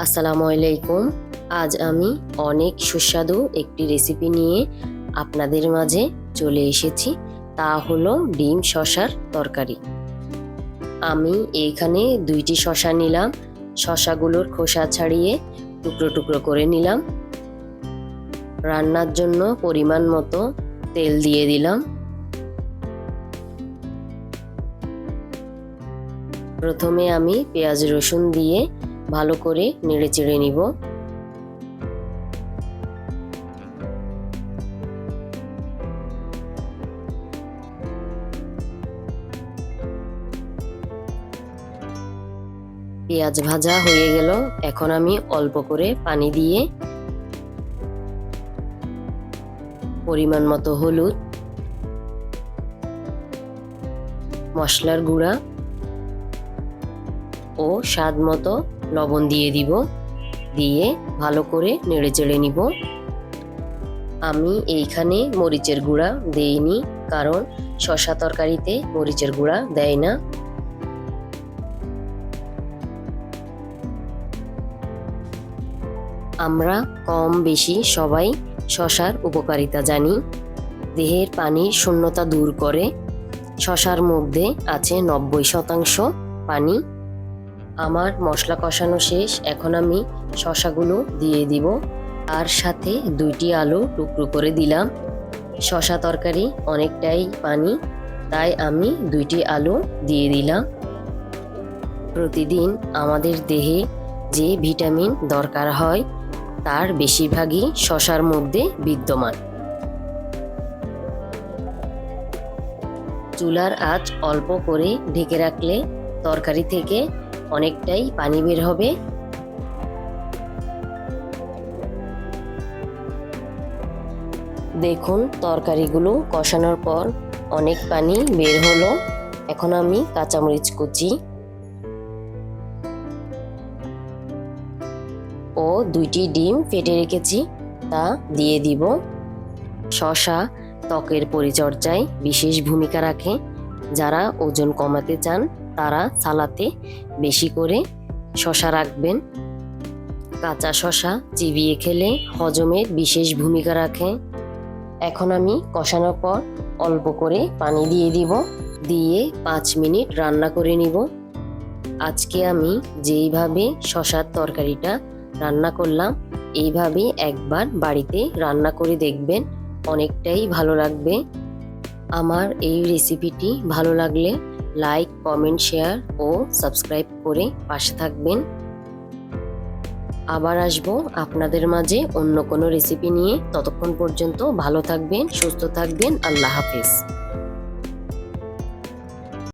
আসসালামু আলাইকুম। আজ আমি অনেক সুস্বাদু একটি রেসিপি নিয়ে আপনাদের মাঝে চলে এসেছি। তা হলো ডিম শশার তরকারি। আমি এইখানে দুইটি শশা নিলাম। শশাগুলোর খোসা ছাড়িয়ে টুকরো টুকরো করে নিলাম। রান্নার জন্য পরিমাণ মতো তেল দিয়ে দিলাম। প্রথমে আমি পেঁয়াজ রসুন দিয়ে ভালো করে নেড়ে চেড়ে নিব। পেঁয়াজ ভাজা হয়ে গেল। এখন আমি অল্প করে পানি দিয়ে পরিমাণ মতো হলুদ, মশলার গুঁড়া ও স্বাদ মতো লবণ দিয়ে দিব। দিয়ে ভালো করে নেড়ে চেড়ে নিব। আমি এইখানে মরিচের গুঁড়া দেইনি, কারণ শশা তরকারিতে মরিচের গুঁড়া দেয় না। আমরা কম বেশি সবাই শশার উপকারিতা জানি। দেহের পানির শূন্যতা দূর করে। শশার মধ্যে আছে নব্বই শতাংশ পানি। আমার মশলা কষানো শেষ, এখন আমি শশাগুলো দিয়ে দিব। আর সাথে দুইটি আলু টুকরো করে দিলাম। শশা তরকারি অনেকটাই পানি, তাই আমি দুইটি আলু দিয়ে দিলাম। প্রতিদিন আমাদের দেহে যে ভিটামিন দরকার হয়, তার বেশিরভাগই শশার মধ্যে বিদ্যমান। চুলার আঁচ অল্প করে ঢেকে রাখলে তরকারি থেকে অনেকটাই পানি বের হবে। দেখুন, তরকারিগুলো কষানোর পর অনেক পানি বের হলো। এখন আমি কাঁচামরিচ কুচি ও দুইটি ডিম ফেটে রেখেছি, তা দিয়ে দিব। শশা ত্বকের পরিচর্যায় বিশেষ ভূমিকা রাখে। যারা ওজন কমাতে চান তারা সালাতে বেশি করে শশা রাখবেন। কাঁচা শশা চিবিয়ে খেলে হজমের বিশেষ ভূমিকা রাখে। এখন আমি কষানোর পর অল্প করে পানি দিয়ে দিব। দিয়ে পাঁচ মিনিট রান্না করে নিব। আজকে আমি যেইভাবে শশার তরকারিটা রান্না করলাম, এইভাবে একবার বাড়িতে রান্না করে দেখবেন, অনেকটাই ভালো লাগবে। আমার এই রেসিপিটি ভালো লাগলে লাইক কমেন্ট শেয়ার ও সাবস্ক্রাইব করে পাশে থাকবেন। আবার আসব আপনাদের মাঝে অন্য কোনো রেসিপি নিয়ে। ততক্ষণ পর্যন্ত ভালো থাকবেন, সুস্থ থাকবেন। আল্লাহ হাফেজ।